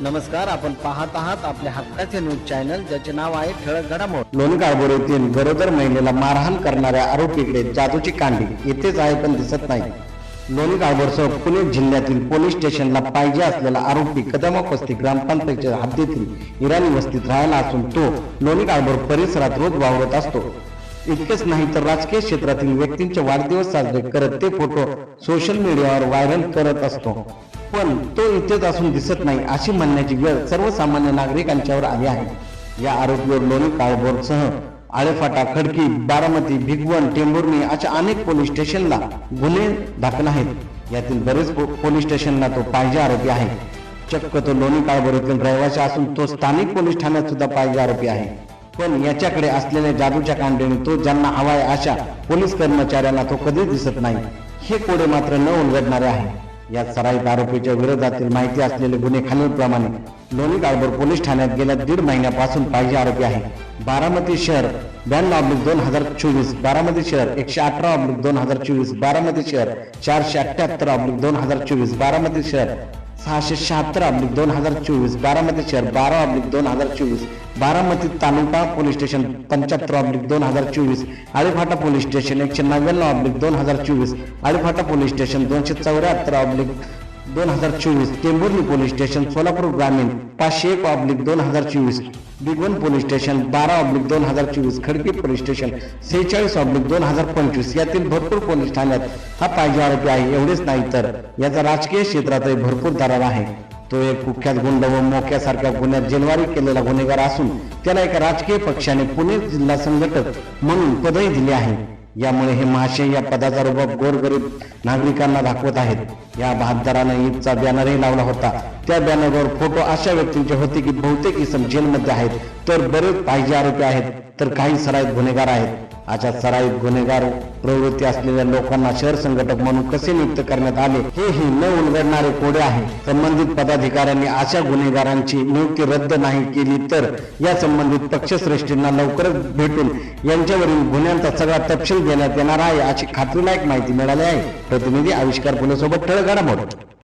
नमस्कार आपण पाहत आहात आपल्या हक्काचे न्यूज चॅनल ज्याचे नाव आहे ठळक घडामोड. लोणी येथील गरोदर महिलेला मारहाण करणाऱ्या आरोपीकडे जादूची कांडी. येथेच आहे पण दिसत नाही. लोणी पुणे जिल्ह्यातील पोलीस स्टेशनला पाहिजे असलेला आरोपी कदम वस्ती ग्रामपंचायतच्या हद्दीतील इराणी वस्तीत राहिला असून तो लोणी काळभोर परिसरात रोज वावरत असतो. इतकेच नाही तर राजकीय क्षेत्रातील व्यक्तींचे वाढदिवस साजरे करत ते फोटो सोशल मीडियावर व्हायरल करत असतो. पण तो इथेच असून दिसत नाही अशी म्हणण्याची वेळ सर्वसामान्य नागरिकांच्यावर आली आहे. या आरोपीवर लोणी काळभोरसह आळेफाटा खडकी बारामती भिगवण टेंभुर्णी अशा अनेक पोलीस स्टेशनला गुन्हे दाखल आहेत. यातील बरेच पोलीस स्टेशनला तो पाहिजे आरोपी आहे. चक्क तो लोणी काळभोर रहिवासी असून तो स्थानिक पोलीस ठाण्यात सुद्धा पाहिजे आरोपी आहे. पण याच्याकडे असलेल्या जादूच्या कांडीने तो ज्यांना हवाय अशा पोलीस कर्मचाऱ्यांना तो कधीच दिसत नाही. हे कोडे मात्र न उलगडणारे आहे. या सराईत आरोपीच्या विरोधातील माहिती असलेले गुन्हे खालीलप्रमाणे. लोणी काळभोर पोलीस ठाण्यात गेल्या दीड महिन्यापासून पाहिजे आरोपी आहे. बारामती शहर ब्याण्णव ऑब्लिक दोन हजार चोवीस बारामती शहर एकशे अठरा ऑब्लिक दोन हजार चोवीस बारामती शहर चारशे अठ्याहत्तर ऑब्लिक दोन हजार चोवीस बारामती शहर सहाशे शहात्तर अब्लिक दोन हजार चोवीस बारामती शहर बारा अब्लिक दोन हजार चोवीस बारामती तालुका पोलीस स्टेशन पंच्याहत्तर अब्लिक दोन हजार चोवीस आळीफाटा पोलीस स्टेशन एकशे नव्याण्णव अब्लिक दोन हजार चोवीस आळीफाटा पोलीस स्टेशन दोनशे चौऱ्याहत्तर अब्लिक दोन हजार चोवीस टेंभुर्ली पोलीस स्टेशन सोलापूर ग्रामीण पाचशे एक ऑब्लिक दोन हजार चोवीस. बिगवन पोलीस स्टेशन बारा ऑब्लिक दोन हजार चोवीस. खडकी पोलीस स्टेशन सेहेचाळीस ऑब्लिक दोन हजार पंचवीस. यातील भरपूर पोलीस ठाण्यात हा पाहिजे आरोपी आहे एवढेच नाही तर याचा राजकीय क्षेत्रातही भरपूर दरार आहे. तो एक कुख्यात गुंड व मोक्यासारख्या गुन्ह्यात जेलवारी केलेला गुन्हेगार असून त्याला एका राजकीय पक्षाने पुणे जिल्हा संघटक म्हणून पदही दिले आहे. यामुळे हे महाशय या पदाचा रुबाब गोरगरीब नागरिकांना दाखवत आहेत. या बहादराने ईदचा बॅनरही लावला होता. त्या बॅनरवर फोटो अशा व्यक्तींचे होते की बहुतेक इसम जेलमध्ये आहेत. तर बरेच पाहिजे आरोपी आहेत. तर काही सराईत गुन्हेगार आहेत. अशा सराईत गुन्हेगार प्रवृत्ती असलेल्या लोकांना शहर संघटक म्हणून कसे नियुक्त करण्यात आले हे ही न उलगडणारे कोडे आहे. संबंधित पदाधिकाऱ्यांनी अशा गुन्हेगारांची नियुक्ती रद्द नाही केली तर या संबंधित पक्षश्रेष्ठींना लवकरच भेटून यांच्यावरील गुन्ह्यांचा सगळा तपशील देण्यात येणार आहे अशी खात्रीलायक माहिती मिळाली आहे. प्रतिनिधी आविष्कार पुण्यासोबत ठळक घडामोड.